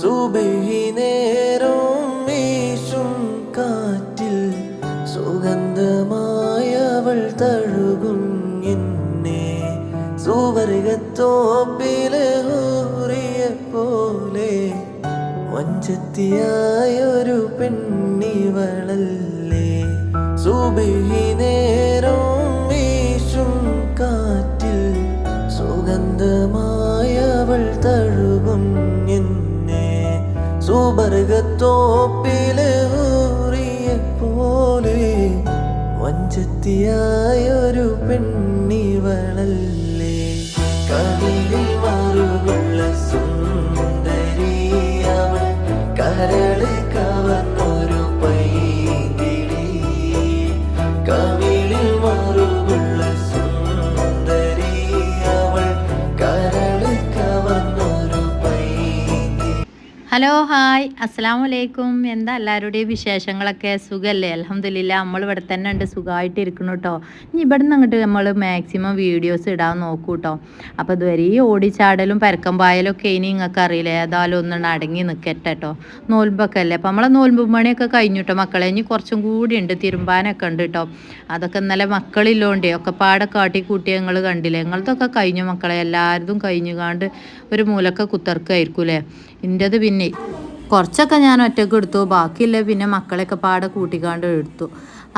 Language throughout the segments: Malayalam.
സുബഹി നേരം വീശും കാറ്റിൽ സുഗന്ധമായവൾ പോലെ പെണ്ണിവളല്ലേ. സുബഹി നേരം വീശും കാറ്റിൽ സുഗന്ധമായവൾ തഴുകും എന്നെ. സുബർഗത്തോപ്പിലെ ഊറിയ പോലെ വഞ്ചത്തിയായൊരു പെണ്ണിവളല്ലേ? കവിളിൽ മറുകുള്ള സുന്ദരിയവൾ അവൾ കവർന്നൊരു ഹലോ ഹായ് അസ്സാം വലൈക്കും എന്താ എല്ലാവരുടെയും വിശേഷങ്ങളൊക്കെ? സുഖമല്ലേ അലഹമില്ല നമ്മൾ ഇവിടെ തന്നെ ഉണ്ട്. സുഖമായിട്ട് ഇരിക്കണം കേട്ടോ ഇനി ഇവിടെ നിന്ന് അങ്ങോട്ട് നമ്മൾ മാക്സിമം വീഡിയോസ് ഇടാൻ നോക്കൂ കേട്ടോ അപ്പോൾ ഇതുവരെ ഈ ഓടിച്ചാടലും പരക്കം പായലും ഒക്കെ ഇനി നിങ്ങൾക്ക് അറിയില്ല? ഏതായാലും ഒന്നും അടങ്ങി നിൽക്കട്ടെ കേട്ടോ നോൽമ്പൊക്കെ അല്ലേ? അപ്പോൾ നമ്മളെ നോൽമ്പ് മണിയൊക്കെ കഴിഞ്ഞു കേട്ടോ മക്കളെ. ഇനി കുറച്ചും കൂടി ഉണ്ട്. തിരുമ്പാനൊക്കെ ഉണ്ട് കേട്ടോ അതൊക്കെ ഇന്നലെ മക്കളില്ലോണ്ടേ. ഒക്കെ പാടെ കാട്ടി കൂട്ടി ഞങ്ങൾ കണ്ടില്ലേ? ഞങ്ങളതൊക്കെ കഴിഞ്ഞു മക്കളെ. എല്ലാവരും കഴിഞ്ഞു കാണ്ട് ഒരു കുത്തർക്കായിരിക്കും അല്ലേ എന്റെത് പിന്നെ കുറച്ചൊക്കെ ഞാൻ ഒറ്റയ്ക്ക് എടുത്തു. ബാക്കിയില്ല പിന്നെ മക്കളെയൊക്കെ പാടെ കൂട്ടിക്കാണ്ട് എടുത്തു.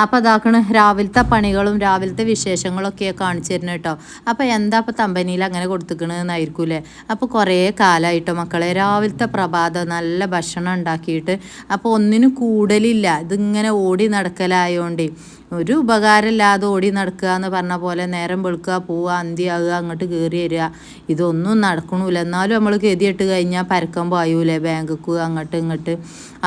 അപ്പോൾ അതാക്കണ് രാവിലത്തെ പണികളും രാവിലത്തെ വിശേഷങ്ങളൊക്കെ കാണിച്ചു തരുന്നത് കേട്ടോ അപ്പോൾ എന്താ ഇപ്പോൾ തമ്പനിയിൽ അങ്ങനെ കൊടുത്തുക്കണെന്നായിരിക്കൂലേ അപ്പോൾ കുറേ കാലമായിട്ടോ മക്കളെ? രാവിലത്തെ പ്രഭാതം നല്ല ഭക്ഷണം ഉണ്ടാക്കിയിട്ട് അപ്പോൾ ഒന്നിനും കൂടലില്ല. ഇതിങ്ങനെ ഓടി നടക്കലായോണ്ടേ. ഒരു ഉപകാരമില്ലാതെ ഓടി നടക്കുക എന്ന് പറഞ്ഞ പോലെ നേരം വെളുക്കുക പോവുക അന്തിയാകുക അങ്ങോട്ട് കയറി വരിക. ഇതൊന്നും നടക്കണില്ല എന്നാലും നമ്മൾ കെതിയിട്ട് കഴിഞ്ഞാൽ പരക്കം പായൂലേ ബാങ്കിൽക്ക് അങ്ങോട്ട് ഇങ്ങോട്ട്.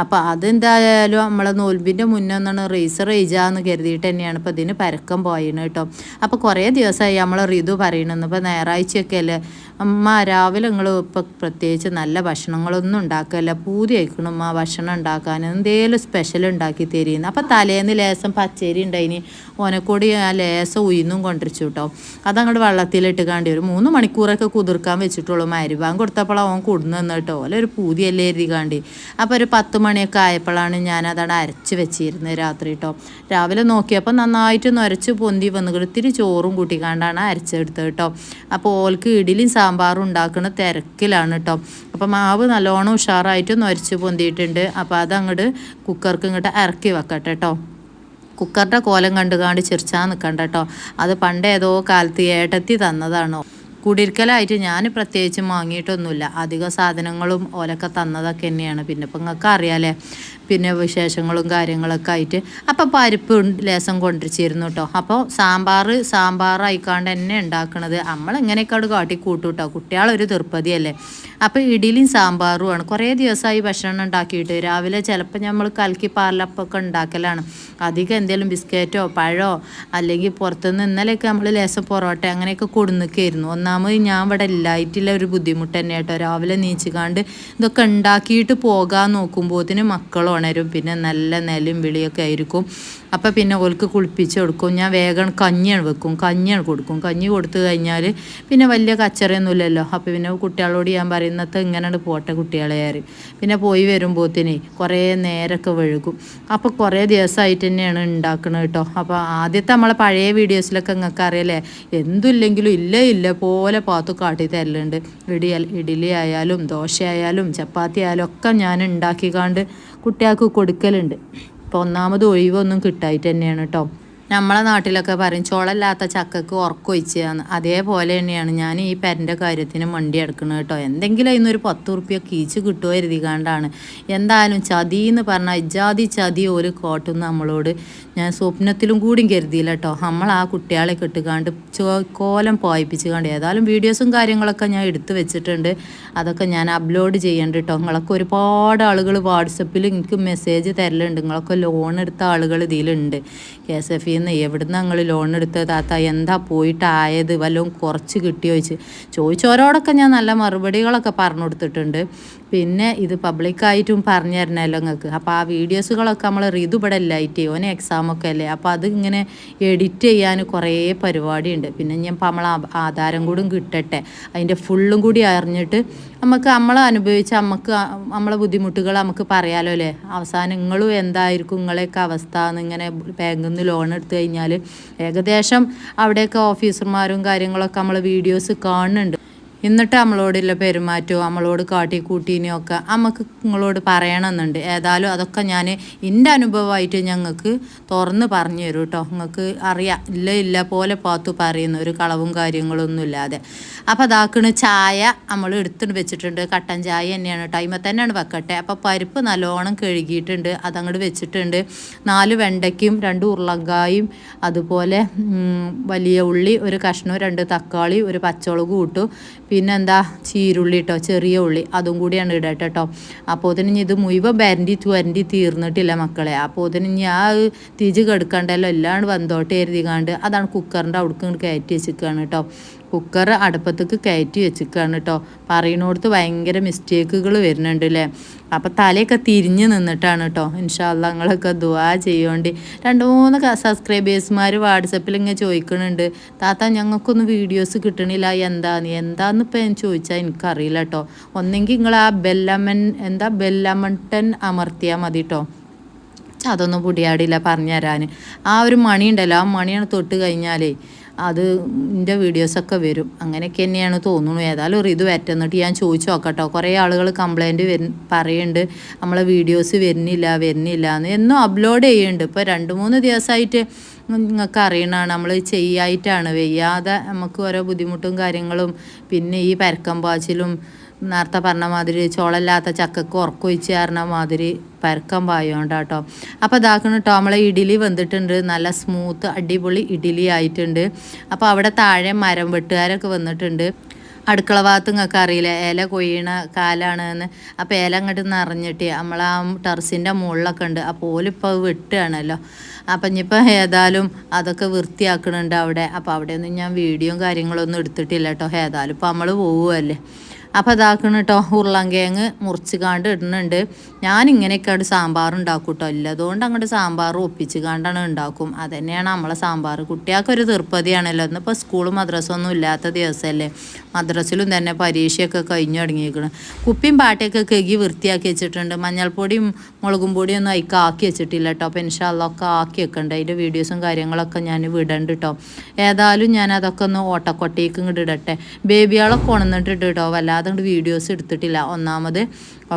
അപ്പോൾ അതെന്തായാലും നമ്മളെ നോൽമ്പിന്റെ മുന്നേ ഒന്നാണ് റേസർ റേജാന്ന് കരുതിയിട്ട് തന്നെയാണ് ഇപ്പോൾ ഇതിന് പരക്കം പോയിന് കേട്ടോ. അപ്പോൾ കുറേ ദിവസമായി നമ്മളെ റിതു പറയണമെന്ന് ഇപ്പോൾ ഞായറാഴ്ചയൊക്കെ അല്ലേ? അമ്മ രാവിലെ നിങ്ങൾ ഇപ്പം പ്രത്യേകിച്ച് നല്ല ഭക്ഷണങ്ങളൊന്നും ഉണ്ടാക്കല്ല. പൂതി അയക്കണം അമ്മ ഭക്ഷണം ഉണ്ടാക്കാൻ. എന്തേലും സ്പെഷ്യൽ ഉണ്ടാക്കി തരുന്നു. അപ്പം തലേന്ന് ലേസം പച്ചരി ഉണ്ടായിന്. ഓനക്കൂടി ആ ലേസം ഉയർന്നും കൊണ്ടിരിച്ചു കേട്ടോ അതങ്ങോട്ട് വെള്ളത്തിലിട്ട് കാണ്ടി ഒരു മൂന്ന് മണിക്കൂറൊക്കെ കുതിർക്കാൻ വെച്ചിട്ടുള്ളൂ. മരുവാൻ കൊടുത്തപ്പോൾ അവൻ കൊടുന്നു നിന്ന് കേട്ടോ ഒരു പൂതിയല്ലേ എഴുതി കാണ്ടി. അപ്പോൾ ഒരു പത്ത് മണിയൊക്കെ ആയപ്പോഴാണ് ഞാൻ അതാണ് അരച്ച് വെച്ചിരുന്നത് രാത്രി കേട്ടോ രാവിലെ നോക്കിയപ്പോൾ നന്നായിട്ട് നൊരച്ച് പൊന്തി വന്നു ഇത്തിരി ചോറും കൂട്ടിക്കാണ്ടാണ് അരച്ചെടുത്തത് കേട്ടോ അപ്പോൾ ഓൾക്ക് ഇഡലിയും സാമ്പാറും ഉണ്ടാക്കുന്ന തിരക്കിലാണ് കേട്ടോ അപ്പം മാവ് നല്ലോണം ഉഷാറായിട്ട് നൊരച്ച് പൊന്തിയിട്ടുണ്ട്. അപ്പോൾ അതങ്ങോട്ട് കുക്കർക്ക് ഇങ്ങോട്ട് ഇറക്കി വെക്കട്ടെ കേട്ടോ കുക്കറിന്റെ കോലം കണ്ടുകാണ്ട് ചിരിച്ചാൽ നിൽക്കണ്ട കേട്ടോ അത് പണ്ട് ഏതോ കാലത്ത് ഏട്ടത്തി തന്നതാണോ. കുടിരിക്കലായിട്ട് ഞാൻ പ്രത്യേകിച്ച് വാങ്ങിയിട്ടൊന്നുമില്ല അധിക സാധനങ്ങളും ഓലൊക്കെ തന്നതൊക്കെ തന്നെയാണ്. പിന്നെ ഇപ്പം നിങ്ങൾക്ക് അറിയാലേ പിന്നെ വിശേഷങ്ങളും കാര്യങ്ങളൊക്കെ ആയിട്ട്. അപ്പം പരിപ്പ് ലേസം കൊണ്ടിരിച്ചിരുന്നു കേട്ടോ അപ്പോൾ സാമ്പാർ സാമ്പാറായിക്കാണ്ട് തന്നെ ഉണ്ടാക്കണത്. നമ്മൾ എങ്ങനെയൊക്കെ കാട്ടി കൂട്ടും കേട്ടോ കുട്ടികളൊരു തീർപ്പതിയല്ലേ. അപ്പോൾ ഇഡലിയും സാമ്പാറുമാണ്. കുറേ ദിവസമായി ഭക്ഷണം ഉണ്ടാക്കിയിട്ട്. രാവിലെ ചിലപ്പോൾ നമ്മൾ കലക്കി പാലപ്പൊക്കെ ഉണ്ടാക്കലാണ്. അധികം എന്തെങ്കിലും ബിസ്ക്കറ്റോ പഴമോ അല്ലെങ്കിൽ പുറത്തുനിന്ന് ഇന്നലെയൊക്കെ നമ്മൾ ലേസം പൊറോട്ട അങ്ങനെയൊക്കെ കൊടുന്നിക്കായിരുന്നു ഒന്നാമത് ഞാൻ ഇവിടെ ഇല്ലായിട്ടുള്ള ഒരു ബുദ്ധിമുട്ട് തന്നെ കേട്ടോ രാവിലെ നീച്ചുകാണ്ട് ഇതൊക്കെ ഉണ്ടാക്കിയിട്ട് പോകാൻ നോക്കുമ്പോഴത്തിന് മക്കൾ ഉണരും പിന്നെ നല്ല നിലയും വിളിയൊക്കെ ആയിരിക്കും. അപ്പോൾ പിന്നെ ഓൾക്ക് കുളിപ്പിച്ച് കൊടുക്കും. ഞാൻ വേഗം കഞ്ഞിയാണ് വെക്കും. കഞ്ഞിയാണ് കൊടുക്കും. കഞ്ഞി കൊടുത്തു കഴിഞ്ഞാൽ പിന്നെ വലിയ കച്ചറയൊന്നുമില്ലല്ലോ. അപ്പോൾ പിന്നെ കുട്ടികളോട് ഞാൻ പറയുന്നത് ഇങ്ങനെയാണ് പോട്ടെ കുട്ടികളെ കയറി പിന്നെ പോയി വരുമ്പോഴത്തേനെ കുറേ നേരമൊക്കെ വഴുകും. അപ്പോൾ കുറേ ദിവസമായിട്ട് തന്നെയാണ് ഉണ്ടാക്കുന്നത് കേട്ടോ. അപ്പോൾ ആദ്യത്തെ നമ്മളെ പഴയ വീഡിയോസിലൊക്കെ നിങ്ങൾക്ക് അറിയല്ലേ എന്തില്ലെങ്കിലും ഇല്ല ഇല്ല പോലെ പാത്തു കാട്ടി തരലുണ്ട്. ഇടി ഇഡലി ആയാലും ദോശ ആയാലും ചപ്പാത്തി ആയാലും ഒക്കെ ഞാൻ ഉണ്ടാക്കിക്കാണ്ട് കുട്ടികൾക്ക് കൊടുക്കലുണ്ട്. ഇപ്പോൾ ഒന്നാമത് ഒഴിവൊന്നും കിട്ടായിട്ട് തന്നെയാണ് കേട്ടോ നമ്മളെ നാട്ടിലൊക്കെ പറയും ചോളല്ലാത്ത ചക്കക്ക് ഉറക്കൊഴിച്ചാന്ന്. അതേപോലെ തന്നെയാണ് ഞാൻ ഈ പെരന്റെ കാര്യത്തിന് വണ്ടി എടുക്കുന്നത് കേട്ടോ. എന്തെങ്കിലും അതിനൊരു പത്ത് ഉറുപ്പ്യ കീച്ച് കിട്ടുമോ കരുതികാണ്ടാണ് എന്തായാലും ചതി എന്ന് പറഞ്ഞാൽ ഇജാതി ചതി ഒരു കോട്ടും നമ്മളോട് ഞാൻ സ്വപ്നത്തിലും കൂടിയും കരുതിയില്ല കേട്ടോ. നമ്മൾ ആ കുട്ടികളെ കെട്ടുകാണ്ട് കോലം പോയിപ്പിച്ച് കണ്ട് ഏതായാലും വീഡിയോസും കാര്യങ്ങളൊക്കെ ഞാൻ എടുത്തു വെച്ചിട്ടുണ്ട്. അതൊക്കെ ഞാൻ അപ്ലോഡ് ചെയ്യേണ്ട കേട്ടോ. നിങ്ങളൊക്കെ ഒരുപാട് ആളുകൾ വാട്സപ്പിൽ എനിക്ക് മെസ്സേജ് തരലുണ്ട്. നിങ്ങളൊക്കെ ലോൺ എടുത്ത ആളുകൾ ഇതിലുണ്ട്. കെ എസ് എഫ് പറയുന്നത് എവിടുന്ന് ഞങ്ങൾ ലോൺ എടുത്തത് താത്ത? എന്താ പോയിട്ടായത്? വല്ലതും കുറച്ച് കിട്ടിയോ? ചോദിച്ച് ചോദിച്ചവരോടൊക്കെ ഞാൻ നല്ല മറുപടികളൊക്കെ പറഞ്ഞു കൊടുത്തിട്ടുണ്ട്. പിന്നെ ഇത് പബ്ലിക്കായിട്ടും പറഞ്ഞു തരണമല്ലോ നിങ്ങൾക്ക് അപ്പോൾ ആ വീഡിയോസുകളൊക്കെ നമ്മൾ റിതു ലൈറ്റ് ചെയ്യും ഓന് എക്സാമൊക്കെ അല്ലേ? അപ്പോൾ അത് ഇങ്ങനെ എഡിറ്റ് ചെയ്യാൻ കുറേ പരിപാടിയുണ്ട്. പിന്നെ ഞാൻ ഇപ്പം നമ്മളെ ആ- ആധാരം കൂടും കിട്ടട്ടെ. അതിന്റെ ഫുള്ളും കൂടി അറിഞ്ഞിട്ട് നമുക്ക് നമ്മൾ അനുഭവിച്ച നമുക്ക് നമ്മളെ ബുദ്ധിമുട്ടുകൾ നമുക്ക് പറയാലോ അല്ലേ? അവസാനം എന്തായിരിക്കും നിങ്ങളെയൊക്കെ അവസ്ഥ എന്നിങ്ങനെ ബാങ്കിൽ നിന്ന് ലോൺ എടുത്തു കഴിഞ്ഞാൽ ഏകദേശം അവിടെയൊക്കെ ഓഫീസർമാരും കാര്യങ്ങളൊക്കെ നമ്മൾ വീഡിയോസ് കാണുന്നുണ്ട്. എന്നിട്ട് നമ്മളോടുള്ള പെരുമാറ്റവും നമ്മളോട് കാട്ടി കൂട്ടീനെയും ഒക്കെ നമുക്ക് നിങ്ങളോട് പറയണമെന്നുണ്ട്. ഏതായാലും അതൊക്കെ ഞാൻ എന്റെ അനുഭവമായിട്ട് ഞങ്ങൾക്ക് തുറന്ന് പറഞ്ഞു തരും കേട്ടോ നിങ്ങൾക്ക് അറിയാം. ഇല്ല ഇല്ല പോലെ പാത്തു പറയുന്ന. ഒരു കളവും കാര്യങ്ങളൊന്നും ഇല്ലാതെ. അപ്പോൾ അതാക്കണ് ചായ നമ്മൾ എടുത്തിട്ട് വെച്ചിട്ടുണ്ട്. കട്ടൻ ചായ തന്നെയാണ് ടൈമിൽ തന്നെയാണ് വെക്കട്ടെ. അപ്പോൾ പരിപ്പ് നല്ലോണം കഴുകിയിട്ടുണ്ട്. അതങ്ങോട്ട് വെച്ചിട്ടുണ്ട്. നാല് വെണ്ടയ്ക്കും രണ്ട് ഉരുളങ്കായും അതുപോലെ വലിയ ഉള്ളി ഒരു കഷ്ണവും രണ്ട് തക്കാളി ഒരു പച്ചമുളക് ഇട്ടു. പിന്നെന്താ? ചീരുള്ളി കേട്ടോ ചെറിയ ഉള്ളി. അതും കൂടിയാണ് ഇടുക കേട്ടോ അപ്പോൾ ഇനി ഇത് മുഴുവൻ വരണ്ടി വരണ്ടി തീർന്നിട്ടില്ല മക്കളെ. അപ്പോൾ തന്നെ ഇനി ആ തിജ് കെടുക്കണ്ടല്ലോ. എല്ലാം വന്നോട്ട് എഴുതിക്കാണ്ട് അതാണ് കുക്കറിന്റെ അവിടേക്ക് കയറ്റി വെച്ചിരിക്കുകയാണ് കേട്ടോ കുക്കർ അടുപ്പത്തേക്ക് കയറ്റി വെച്ചിരിക്കുകയാണ് കേട്ടോ. പറയുന്നിടത്ത് ഭയങ്കര മിസ്റ്റേക്കുകൾ വരുന്നുണ്ട് അല്ലേ അപ്പോൾ തലയൊക്കെ തിരിഞ്ഞ് നിന്നിട്ടാണ് കേട്ടോ. ഇൻഷാല്ല നിങ്ങളൊക്കെ ദുവാ ചെയ്യോണ്ട്. രണ്ട് മൂന്ന് സബ്സ്ക്രൈബേഴ്സ്മാർ വാട്സപ്പിൽ ഇങ്ങനെ ചോദിക്കുന്നുണ്ട് താത്ത ഞങ്ങൾക്കൊന്നും വീഡിയോസ് കിട്ടണില്ല. എന്താന്ന്? എന്താന്ന് ഇപ്പം ഞാൻ ചോദിച്ചാൽ എനിക്കറിയില്ല കേട്ടോ. ഒന്നെങ്കിൽ നിങ്ങൾ ആ ബെല്ലമൻ എന്താ ബെല്ലമട്ടൻ അമർത്തിയാൽ മതി കേട്ടോ. അതൊന്നും പൊടിയാടില്ല പറഞ്ഞു തരാൻ ആ ഒരു മണി ഉണ്ടല്ലോ ആ മണിയാണ് തൊട്ട് കഴിഞ്ഞാലേ അത് എന്റെ വീഡിയോസൊക്കെ വരും. അങ്ങനെയൊക്കെ തന്നെയാണ് തോന്നുന്നു. ഏതായാലും ഒരു ഇത് വറ്റുന്നിട്ട് ഞാൻ ചോദിച്ചു നോക്കട്ടോ. കുറേ ആളുകൾ കംപ്ലൈന്റ് വരു പറയുന്നുണ്ട് നമ്മളെ വീഡിയോസ് വരുന്നില്ല വരുന്നില്ല എന്ന് എന്നും അപ്ലോഡ് ചെയ്യുന്നുണ്ട്. ഇപ്പോൾ രണ്ട് മൂന്ന് ദിവസമായിട്ട് നിങ്ങൾക്ക് അറിയണതാണ്. നമ്മൾ ചെയ്യായിട്ടാണ്. വയ്യാതെ നമുക്ക് ഓരോ ബുദ്ധിമുട്ടും കാര്യങ്ങളും പിന്നെ ഈ പരക്കം പാച്ചിലും നേരത്തെ പറഞ്ഞ മാതിരി ചോളല്ലാത്ത ചക്കക്ക് ഉറക്കൊഴിച്ച് പറഞ്ഞ മാതിരി പരക്കം പായോണ്ട കേട്ടോ അപ്പോൾ ഇതാക്കണം കേട്ടോ നമ്മളെ ഇഡ്ഡലി വന്നിട്ടുണ്ട് നല്ല സ്മൂത്ത് അടിപൊളി ഇഡ്ഡലി ആയിട്ടുണ്ട്. അപ്പോൾ അവിടെ താഴെ മരം വെട്ടുകാരൊക്കെ വന്നിട്ടുണ്ട്. അടുക്കള ഭാഗത്ത് നിങ്ങൾക്ക് അറിയില്ല ഇല കൊയ്യണ കാലാണ് എന്ന് അപ്പോൾ ഇല അങ്ങോട്ട് നിറഞ്ഞിട്ട് നമ്മളാ ടെറസിന്റെ മുകളിലൊക്കെ ഉണ്ട്. അപ്പോൾ ഓലിപ്പോൾ വെട്ടുകയാണല്ലോ. അപ്പം ഇനിയിപ്പോൾ ഏതായാലും അതൊക്കെ വൃത്തിയാക്കണുണ്ട് അവിടെ. അപ്പോൾ അവിടെയൊന്നും ഞാൻ വീഡിയോയും കാര്യങ്ങളൊന്നും എടുത്തിട്ടില്ല കേട്ടോ ഏതായാലും ഇപ്പോൾ നമ്മൾ പോവുമല്ലേ അപ്പോൾ ഇതാക്കണം കേട്ടോ ഉരുളങ്കിഴങ്ങ് മുറിച്ച് കാണ്ട് ഇടുന്നുണ്ട്. ഞാൻ ഇങ്ങനെയൊക്കെയാണ് സാമ്പാർ ഉണ്ടാക്കും കേട്ടോ ഇല്ല അതുകൊണ്ട് അങ്ങോട്ട് സാമ്പാർ ഒപ്പിച്ച് കാണ്ടാണ് ഉണ്ടാക്കും. അതുതന്നെയാണ് നമ്മളെ സാമ്പാർ. കുട്ടികൾക്കൊരു തീർപ്പതിയാണല്ലോ. ഇന്നിപ്പോൾ സ്കൂളും മദ്രസൊന്നും ഇല്ലാത്ത ദിവസമല്ലേ. മദ്രസിലും തന്നെ പരീക്ഷയൊക്കെ കഴിഞ്ഞു തുടങ്ങിയിരിക്കണം കുപ്പിയും പാട്ടയൊക്കെ കഴുകി വൃത്തിയാക്കി വെച്ചിട്ടുണ്ട്. മഞ്ഞൾപ്പൊടിയും മുളകും പൊടിയൊന്നും അതിക്ക് ആക്കി വെച്ചിട്ടില്ല കേട്ടോ അപ്പോൾ ഇൻഷാല്ലൊക്കെ ആക്കി വെക്കണ്ട. അതിന്റെ വീഡിയോസും കാര്യങ്ങളൊക്കെ ഞാൻ വിടണ്ട് കേട്ടോ ഏതായാലും ഞാൻ അതൊക്കെ ഒന്ന് ഓട്ടക്കൊട്ടേക്ക് ഇങ്ങോട്ട് ഇടട്ടെ. ബേബികളൊക്കെ ഉണന്നിട്ടിട്ട് കേട്ടോ വല്ലാതെ ഇങ്ങോട്ട് വീഡിയോസ് എടുത്തിട്ടില്ല. ഒന്നാമത്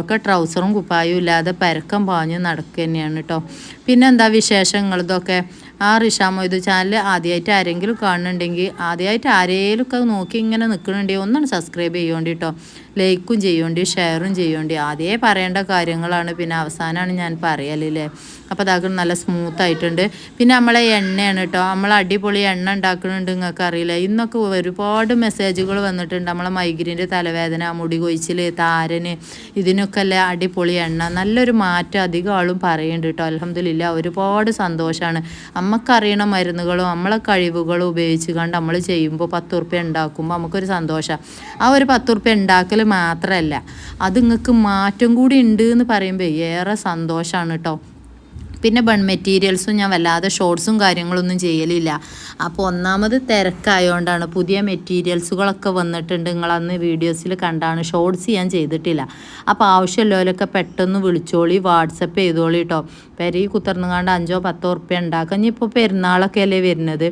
ഒക്കെ ട്രൗസറും കുപ്പായും ഇല്ലാതെ പരക്കം പാഞ്ഞ് നടക്കുക തന്നെയാണ് കേട്ടോ പിന്നെ എന്താ വിശേഷങ്ങൾ? ഇതൊക്കെ ആ റിഷാ മൊയ്തു ചാനൽ ആദ്യമായിട്ട് ആരെങ്കിലും കാണുന്നുണ്ടെങ്കിൽ ആദ്യമായിട്ട് ആരെങ്കിലും ഒക്കെ നോക്കി ഇങ്ങനെ നിൽക്കുന്നുണ്ടെങ്കിൽ ഒന്നാണ് സബ്സ്ക്രൈബ് ചെയ്യേണ്ടി കേട്ടോ ലൈക്കും ചെയ്യേണ്ടി ഷെയറും ചെയ്യേണ്ടി. ആദ്യമേ പറയേണ്ട കാര്യങ്ങളാണ്. പിന്നെ അവസാനമാണ് ഞാൻ പറയലില്ലേ അപ്പോൾ അതൊക്കെ നല്ല സ്മൂത്ത് ആയിട്ടുണ്ട്. പിന്നെ നമ്മളെ എണ്ണയാണ് കേട്ടോ നമ്മൾ അടിപൊളി എണ്ണ ഉണ്ടാക്കുന്നുണ്ട് നിങ്ങൾക്ക് അറിയില്ല? ഇന്നൊക്കെ ഒരുപാട് മെസ്സേജുകൾ വന്നിട്ടുണ്ട്. നമ്മളെ മൈഗ്രീന്റെ തലവേദന മുടി കൊഴിച്ചിൽ താരന് ഇതിനൊക്കെ അല്ലേ അടിപൊളി എണ്ണ. നല്ലൊരു മാറ്റം അധികം ആളും പറയുന്നുണ്ട് കേട്ടോ അലഹമില്ല ഒരുപാട് സന്തോഷമാണ് നമുക്കറിയണ മരുന്നുകളും നമ്മളെ കഴിവുകളും ഉപയോഗിച്ച് കണ്ട് നമ്മൾ ചെയ്യുമ്പോൾ പത്ത് ഉറുപ്പ്യ ഉണ്ടാക്കുമ്പോൾ നമുക്കൊരു സന്തോഷം. ആ ഒരു പത്ത് ഉറുപ്പ്യ ഉണ്ടാക്കൽ മാത്രമല്ല അത് നിങ്ങൾക്ക് മാറ്റം കൂടി ഉണ്ട് എന്ന് പറയുമ്പോൾ ഏറെ സന്തോഷമാണ് കേട്ടോ പിന്നെ ബൺ മെറ്റീരിയൽസും ഞാൻ വല്ലാതെ ഷോർട്സും കാര്യങ്ങളൊന്നും ചെയ്യലില്ല. അപ്പോൾ ഒന്നാമത് തിരക്കായതുകൊണ്ടാണ് പുതിയ മെറ്റീരിയൽസുകളൊക്കെ വന്നിട്ടുണ്ട് നിങ്ങളന്ന് വീഡിയോസിൽ കണ്ടാണ് ഷോർട്സ് ഞാൻ ചെയ്തിട്ടില്ല. അപ്പോൾ ആവശ്യമുള്ളവരൊക്കെ പെട്ടെന്ന് വിളിച്ചോളി വാട്സപ്പ് ചെയ്തോളി കേട്ടോ പെരി കുത്തിർന്നുകാണ്ട് അഞ്ചോ പത്തോ ഉറുപ്പ്യ ഉണ്ടാക്കാം. ഇനി ഇപ്പോൾ പെരുന്നാളൊക്കെ അല്ലേ വരുന്നത്.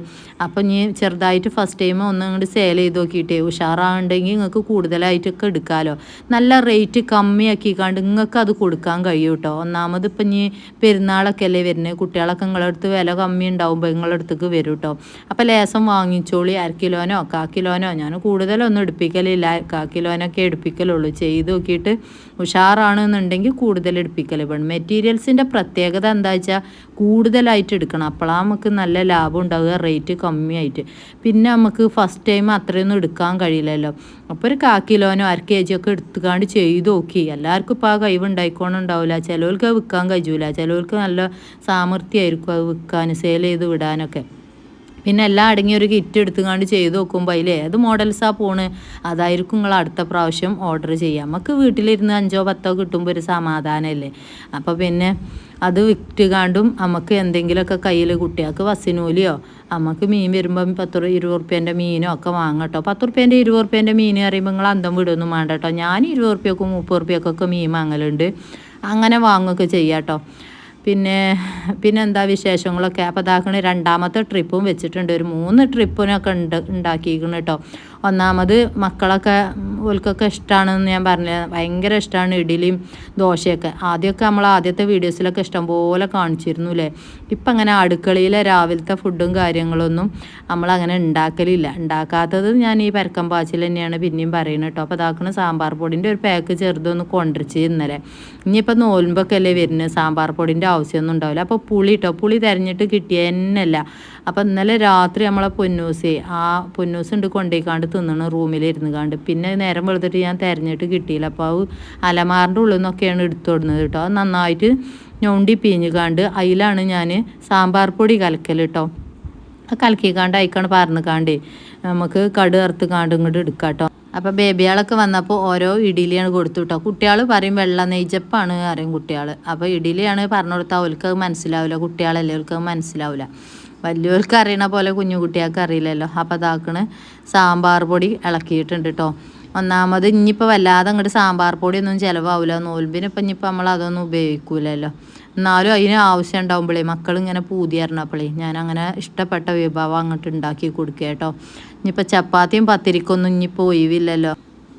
അപ്പോൾ ഇനി ചെറുതായിട്ട് ഫസ്റ്റ് ടൈം ഒന്ന് ഇങ്ങോട്ട് സെയിൽ ചെയ്ത് നോക്കിയിട്ടേ ഉഷാറാകുണ്ടെങ്കിൽ നിങ്ങൾക്ക് കൂടുതലായിട്ടൊക്കെ എടുക്കാമല്ലോ നല്ല റേറ്റ് കമ്മിയാക്കിക്കാണ്ട് നിങ്ങൾക്ക് അത് കൊടുക്കാൻ കഴിയും കേട്ടോ ഒന്നാമത് ഇപ്പം ഇനി പെരുന്നാളൊക്കെ അല്ലേ വരുന്നത്. കുട്ടികളൊക്കെ നിങ്ങളുടെ അടുത്ത് വില കമ്മി ഉണ്ടാവുമ്പോൾ നിങ്ങളുടെ അടുത്തേക്ക് വരും കേട്ടോ അപ്പോൾ ലേസം വാങ്ങിച്ചോളി. അര കിലോനോ കാ കിലോനോ. ഞാൻ കൂടുതലൊന്നും എടുപ്പിക്കലില്ല. കാ കിലോനൊക്കെ എടുപ്പിക്കലുള്ളൂ. ചെയ്ത് നോക്കിയിട്ട് ഉഷാറാണെന്നുണ്ടെങ്കിൽ കൂടുതൽ എടുപ്പിക്കൽ വേണം. മെറ്റീരിയൽസിന്റെ പ്രത്യേകത പ്രത്യേകത എന്താ വെച്ചാൽ കൂടുതലായിട്ട് എടുക്കണം. അപ്പോഴാണ് നമുക്ക് നല്ല ലാഭം ഉണ്ടാവുക റേറ്റ് കമ്മിയായിട്ട്. പിന്നെ നമുക്ക് ഫസ്റ്റ് ടൈം അത്രയൊന്നും എടുക്കാൻ കഴിയില്ലല്ലോ. അപ്പോൾ ഒരു കാ കിലോനോ അര കെ ജി ഒക്കെ എടുത്തുകാണ്ട് ചെയ്ത് നോക്കി. എല്ലാവർക്കും ഇപ്പോൾ ആ കഴിവ് ഉണ്ടായിക്കോണുണ്ടാവില്ല ചിലവർക്ക് അത് വിൽക്കാൻ കഴിയൂല. ചിലവർക്ക് നല്ല സാമർഥ്യമായിരിക്കും അത് വിൽക്കാൻ സെയിൽ ചെയ്ത് വിടാനൊക്കെ. പിന്നെ എല്ലാം അടങ്ങിയ ഒരു കിറ്റ് എടുത്തുകൊണ്ട് ചെയ്ത് നോക്കുമ്പോൾ അതിൽ ഏത് മോഡൽസാ പോണ്? അതായിരിക്കും നിങ്ങൾ അടുത്ത പ്രാവശ്യം ഓർഡർ ചെയ്യുക നമുക്ക് വീട്ടിലിരുന്ന് അഞ്ചോ പത്തോ കിട്ടുമ്പോൾ ഒരു സമാധാനമല്ലേ അപ്പോൾ പിന്നെ അത് വിറ്റുകാണ്ടും നമുക്ക് എന്തെങ്കിലുമൊക്കെ കയ്യിൽ കുട്ടികൾക്ക് ബസ്സിനൂലിയോ നമുക്ക് മീൻ വരുമ്പം പത്ത് ഇരുപത് റുപ്യേന്റെ മീനോ ഒക്കെ വാങ്ങട്ടോ. പത്ത് റുപ്യേന്റെ ഇരുപത് റുപ്യേന്റെ മീൻ പറയുമ്പോൾ നിങ്ങൾ അന്തം വിടൊന്നും വേണ്ടട്ടോ ഞാൻ ഇരുപത് റുപ്യക്കും മുപ്പത് റുപ്യക്കൊക്കെ മീൻ വാങ്ങലുണ്ട്. അങ്ങനെ വാങ്ങുകയൊക്കെ ചെയ്യാട്ടോ പിന്നെ പിന്നെന്താ വിശേഷങ്ങളൊക്കെ? അപ്പോൾ ഇതാക്കണ രണ്ടാമത്തെ ട്രിപ്പും വെച്ചിട്ടുണ്ട്. ഒരു മൂന്ന് ട്രിപ്പിനൊക്കെ ഉണ്ട് ഉണ്ടാക്കിയിരിക്കണം കേട്ടോ ഒന്നാമത് മക്കളൊക്കെ ഓൽക്കൊക്കെ ഇഷ്ടമാണെന്ന് ഞാൻ പറഞ്ഞ ഭയങ്കര ഇഷ്ടമാണ് ഇഡ്ഡലിയും ദോശയൊക്കെ. ആദ്യമൊക്കെ നമ്മൾ ആദ്യത്തെ വീഡിയോസിലൊക്കെ ഇഷ്ടംപോലെ കാണിച്ചിരുന്നു അല്ലേ ഇപ്പം അങ്ങനെ അടുക്കളയിലെ രാവിലത്തെ ഫുഡും കാര്യങ്ങളൊന്നും നമ്മളങ്ങനെ ഉണ്ടാക്കലില്ല. ഉണ്ടാക്കാത്തത് ഞാൻ ഈ പരക്കം പാച്ചിൽ തന്നെയാണ് പിന്നെയും പറയുന്നത് കേട്ടോ. അപ്പോൾ അതാക്കണ സാമ്പാർ പൊടിന്റെ ഒരു പാക്ക് ചെറുതൊന്ന് കൊണ്ടിരിച്ച് ഇന്നലെ. ഇനിയിപ്പോൾ നോൽമ്പൊക്കെ അല്ലേ വരുന്നത് സാമ്പാർ പൊടിന്റെ ആവശ്യമൊന്നും ഉണ്ടാവില്ല. അപ്പോൾ പുളി കേട്ടോ പുളി തിരഞ്ഞിട്ട് കിട്ടിയ തന്നെയല്ല. അപ്പോൾ ഇന്നലെ രാത്രി നമ്മളെ പൊന്നൂസി ആ പൊന്നൂസ് ഉണ്ട് കൊണ്ടുപോയിക്കാണ്ട് തിന്നണം റൂമിലിരുന്ന് കാണ്ട്. പിന്നെ നേരം വെളുത്തിട്ട് ഞാൻ തിരഞ്ഞിട്ട് കിട്ടിയില്ല. അപ്പോൾ അത് അലമാറിന്റെ ഉള്ളിൽ നിന്നൊക്കെയാണ് എടുത്തോടുന്നത് കേട്ടോ. അത് നന്നായിട്ട് ഞൊണ്ടി പിഞ്ഞ് കാണ്ട് അതിലാണ് ഞാൻ സാമ്പാർ പൊടി കലക്കൽ കേട്ടോ കലക്കിക്കാണ്ട് അയക്കാണ് പറന്നിക്കാണ്ടേ നമുക്ക് കടു അറുത്ത് കാണ്ട് ഇങ്ങോട്ട് എടുക്കാം കേട്ടോ അപ്പോൾ ബേബിയാളൊക്കെ വന്നപ്പോൾ ഓരോ ഇഡലിയാണ് കൊടുത്തു കേട്ടോ കുട്ടികൾ പറയും വെള്ള നെയ്ജപ്പാണ് അറിയും കുട്ടികൾ അപ്പോൾ ഇഡലിയാണ് പറഞ്ഞു കൊടുത്താൽ അവർക്ക് മനസ്സിലാവില്ല കുട്ടികളല്ലേ അവർക്ക് മനസ്സിലാവില്ല വലിയവർക്ക് അറിയണ പോലെ കുഞ്ഞു കുട്ടികൾക്ക് അറിയില്ലല്ലോ. അപ്പോൾ അതാക്കണ് സാമ്പാർ പൊടി ഇളക്കിയിട്ടുണ്ട് കേട്ടോ ഒന്നാമത് ഇനിയിപ്പോൾ വല്ലാതെ അങ്ങോട്ട് സാമ്പാർ പൊടിയൊന്നും ചിലവാവില്ല നോൽബിന് ഇപ്പം ഇനിയിപ്പോൾ നമ്മൾ അതൊന്നും ഉപയോഗിക്കൂലല്ലോ. എന്നാലും അതിന് ആവശ്യം ഉണ്ടാവുമ്പോഴേ മക്കൾ ഇങ്ങനെ പൂതിയറിഞ്ഞപ്പോഴേ ഞാൻ അങ്ങനെ ഇഷ്ടപ്പെട്ട വിഭവം അങ്ങോട്ട് ഉണ്ടാക്കി കൊടുക്കുക കേട്ടോ ഇനിയിപ്പോൾ ചപ്പാത്തിയും പത്തിരിക്കൊന്നും ഇനിയിപ്പോൾ ഒഴിവില്ലല്ലോ.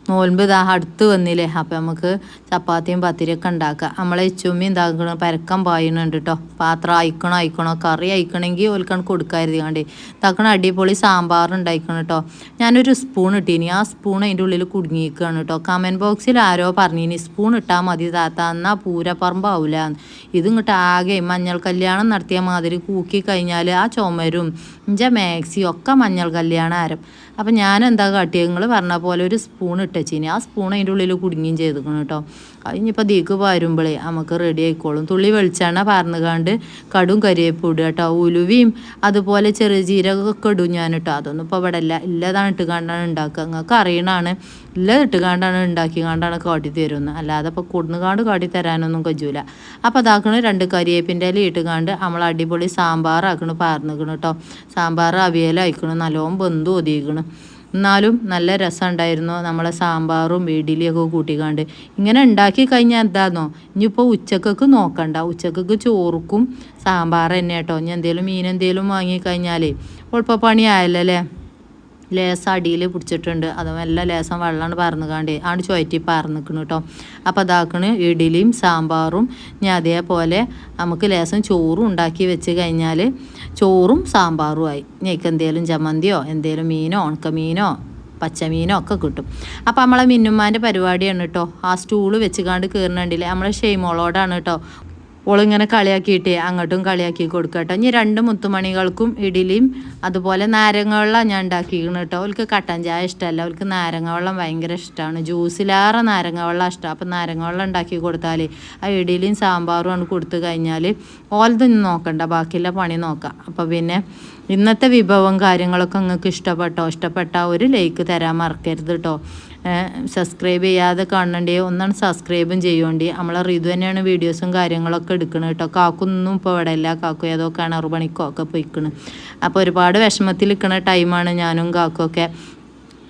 നോൽമ്പ് ഇതാ അടുത്ത് വന്നില്ലേ. അപ്പം നമുക്ക് ചപ്പാത്തിയും പത്തിരിയൊക്കെ ഉണ്ടാക്കാം. നമ്മളെ ചുമ്മി ഇതാക്കണം പരക്കം പായുന്നുണ്ട് കേട്ടോ പാത്രം അയക്കണോ അയക്കണോ കറി അയക്കണമെങ്കിൽ ഓൽക്കാണ് കൊടുക്കാതിരുതി കണ്ടേ. ഇതാക്കണ അടിപൊളി സാമ്പാർ ഉണ്ടായിക്കണം കേട്ടോ ഞാനൊരു സ്പൂൺ ഇട്ടീനി. ആ സ്പൂൺ അതിന്റെ ഉള്ളിൽ കുടുങ്ങിയിരിക്കുകയാണ് കേട്ടോ കമന്റ് ബോക്സിൽ ആരോ പറഞ്ഞിനി സ്പൂൺ ഇട്ടാൽ മതി താത്ത എന്നാൽ പൂരപ്പറമ്പാവൂല. ഇത് ഇങ്ങോട്ട് ആകെ മഞ്ഞൾ കല്യാണം നടത്തിയ മാതിരി കൂക്കി കഴിഞ്ഞാൽ ആ ചുമരും ഇഞ്ച മാക്സി ഒക്കെ മഞ്ഞൾ കല്യാണം ആരം അപ്പം ഞാൻ എന്താ കാട്ടിയത് നിങ്ങൾ പറഞ്ഞ പോലെ ഒരു സ്പൂൺ ഇട്ടച്ചിനി. ആ സ്പൂൺ അതിന്റെ ഉള്ളിൽ കുടുങ്ങിയും ചെയ്തിരിക്കണം കേട്ടോ. അതിനിപ്പോൾ ദീക്ക് പാരുമ്പോഴേ നമുക്ക് റെഡി ആയിക്കോളും. തുള്ളി വെളിച്ചെണ്ണ പാർന്നുകാണ്ട് കടും കരിവേപ്പ് ഇടുക കേട്ടോ ഉലുവിയും അതുപോലെ ചെറിയ ജീരകമൊക്കെ ഇടും ഞാൻ കേട്ടോ അതൊന്നും ഇപ്പോൾ ഇവിടെ ഇല്ല ഇല്ലതാണ് ഇട്ട് കണ്ടാണ് ഉണ്ടാക്കുക നിങ്ങൾക്ക് അറിയണതാണ് ഇല്ല ഇട്ട് കണ്ടാണ് ഉണ്ടാക്കി കണ്ടാണ് കാട്ടി തരുന്നത് അല്ലാതെ ഇപ്പോൾ കൊടുന്നുകാണ്ട് കാട്ടി തരാനൊന്നും കഴിയൂല അപ്പോൾ അതാക്കണ രണ്ട് കരിയേപ്പിന്റെ ഇല ഇട്ടുകാണ്ട് നമ്മൾ അടിപൊളി സാമ്പാറാക്കണ് പാർന്നിക്കണ് കേട്ടോ സാമ്പാർ അവിയൽ അവിയലയക്കണ് നല്ലോണം ബന്ധു ഒതിയിക്കണ് എന്നാലും നല്ല രസമുണ്ടായിരുന്നു. നമ്മളെ സാമ്പാറും ഇഡ്ഡലിയൊക്കെ കൂട്ടിക്കാണ്ട്. ഇങ്ങനെ ഉണ്ടാക്കി കഴിഞ്ഞാൽ എന്താന്നോ? ഇനിയിപ്പോൾ ഉച്ചക്കൊക്കെ നോക്കണ്ട. ഉച്ചക്കൊക്കെ ചോറുക്കും സാമ്പാർ തന്നെ കേട്ടോ. ഇനി എന്തെങ്കിലും മീൻ എന്തേലും വാങ്ങിക്കഴിഞ്ഞാലേ എളുപ്പപ്പണി ആയല്ലോ ലേസം അടിയിൽ പിടിച്ചിട്ടുണ്ട്. അതും എല്ലാ ലേസം വെള്ളമാണ് പറന്നുകാണ്ടേ ആണ് ചുവറ്റി പറന്നിക്കണ് കേട്ടോ അപ്പോൾ അതാക്കണ് ഇഡലിയും സാമ്പാറും. ഇനി അതേപോലെ നമുക്ക് ലേസം ചോറും ഉണ്ടാക്കി വെച്ച് കഴിഞ്ഞാൽ ചോറും സാമ്പാറും ആയി. ഇനിക്ക് എന്തെങ്കിലും ചമ്മന്തിയോ എന്തെങ്കിലും മീനോ ഉണക്കമീനോ പച്ചമീനോ ഒക്കെ കിട്ടും. അപ്പോൾ നമ്മളെ മിന്നുമ്മാന്റെ പരിപാടിയാണ് കേട്ടോ ആ സ്റ്റൂൾ വെച്ച് കാണ്ട് കയറുന്നുണ്ടില്ലേ നമ്മളെ ഷെയ്മോളോടാണ് കേട്ടോ ഓളിങ്ങനെ കളിയാക്കിയിട്ടേ അങ്ങോട്ടും കളിയാക്കി കൊടുക്കട്ടോ. ഇനി രണ്ട് മുത്തുമണികൾക്കും ഇഡലിയും അതുപോലെ നാരങ്ങ വെള്ളം ഞാൻ ഉണ്ടാക്കിയിരിക്കണം കേട്ടോ. അവൾക്ക് കട്ടൻ ചായ ഇഷ്ടമല്ല. അവൾക്ക് നാരങ്ങ വെള്ളം ഭയങ്കര ഇഷ്ടമാണ്. ജ്യൂസിലേറെ നാരങ്ങ വെള്ളം ഇഷ്ടം. അപ്പം നാരങ്ങ വെള്ളം ഉണ്ടാക്കി കൊടുത്താൽ ആ ഇഡലിയും സാമ്പാറും ആണ് കൊടുത്തു കഴിഞ്ഞാൽ ഓലതൊന്നും നോക്കണ്ട. ബാക്കിയുള്ള പണി നോക്കാം. അപ്പോൾ പിന്നെ ഇന്നത്തെ വിഭവം കാര്യങ്ങളൊക്കെ നിങ്ങൾക്ക് ഇഷ്ടപ്പെട്ടോ? ഇഷ്ടപ്പെട്ട ഒരു ലൈക്ക് തരാൻ മറക്കരുത് കേട്ടോ. സബ്സ്ക്രൈബ് ചെയ്യാതെ കാണണ്ടേ? ഒന്നാണ് സബ്സ്ക്രൈബും ചെയ്യേണ്ടി. നമ്മളെ റിതു തന്നെയാണ് വീഡിയോസും കാര്യങ്ങളൊക്കെ എടുക്കുന്നത് കേട്ടോ. കാക്കൊന്നും ഇപ്പോൾ ഇവിടെ ഇല്ല. കാക്കു ഏതോ കിണർ പണിക്കോ ഒക്കെ പോയിക്കണ്. അപ്പോൾ ഒരുപാട് വിഷമത്തിൽ നിൽക്കുന്ന ടൈമാണ് ഞാനും കാക്കുമൊക്കെ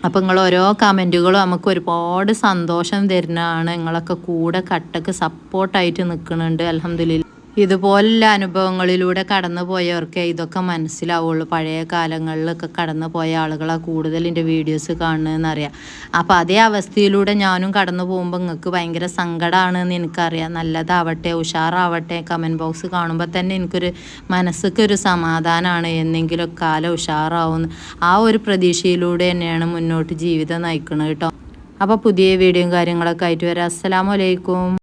അപ്പോൾ നിങ്ങൾ ഓരോ കമന്റുകളും നമുക്ക് ഒരുപാട് സന്തോഷം തരുന്നതാണ്. നിങ്ങളൊക്കെ കൂടെ കട്ടക്ക് സപ്പോർട്ടായിട്ട് നിൽക്കുന്നുണ്ട് അലഹമ്മദില്ല ഇതുപോലുള്ള അനുഭവങ്ങളിലൂടെ കടന്നു പോയവർക്ക് ഇതൊക്കെ മനസ്സിലാവുള്ളൂ. പഴയ കാലങ്ങളിലൊക്കെ കടന്നു പോയ ആളുകളെ കൂടുതൽ എന്റെ വീഡിയോസ് കാണുന്നതെന്നറിയാം അപ്പോൾ അതേ അവസ്ഥയിലൂടെ ഞാനും കടന്നു പോകുമ്പോൾ നിങ്ങൾക്ക് ഭയങ്കര സങ്കടമാണെന്ന് എനിക്കറിയാം. നല്ലതാവട്ടെ ഉഷാറാവട്ടെ കമന്റ് ബോക്സ് കാണുമ്പോൾ തന്നെ എനിക്കൊരു മനസ്സൊക്കെ ഒരു സമാധാനമാണ് എന്നെങ്കിലും കാലം ഉഷാറാവും ആ ഒരു പ്രതീക്ഷയിലൂടെ തന്നെയാണ് മുന്നോട്ട് ജീവിതം നയിക്കുന്നത് കേട്ടോ. അപ്പോൾ പുതിയ വീഡിയോയും കാര്യങ്ങളൊക്കെ ആയിട്ട് വരാം. അസ്സലാമലൈക്കും